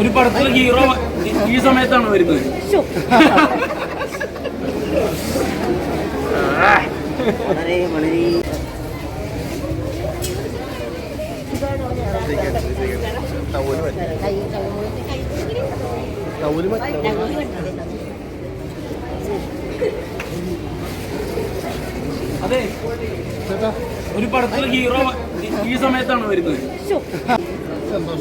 ഒരു പടത്തിലെ ഹീറോ ഈ സമയത്താണ് വരുന്നത്. വളരെ വളരെ അതെ. ഒരു പടത്തിലെ ഹീറോ ഈ സമയത്താണ് വരുന്നത്. 嗯好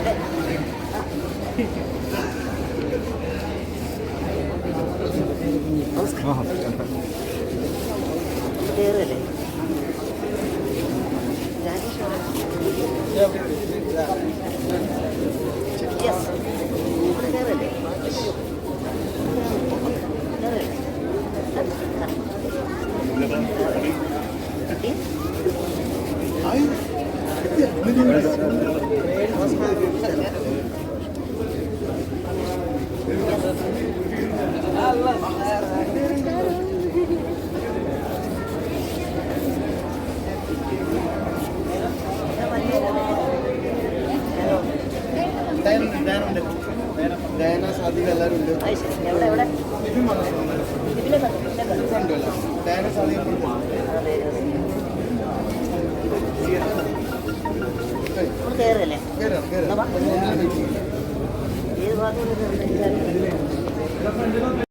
的好的嗯好的嗯好 yes. ഡയന സാദിക എല്ലാവരും ഉണ്ട് കയറല്ലേ കയറാം കയറാം ഏത് ഭാഗത്തോട്ട് കയറുന്നത്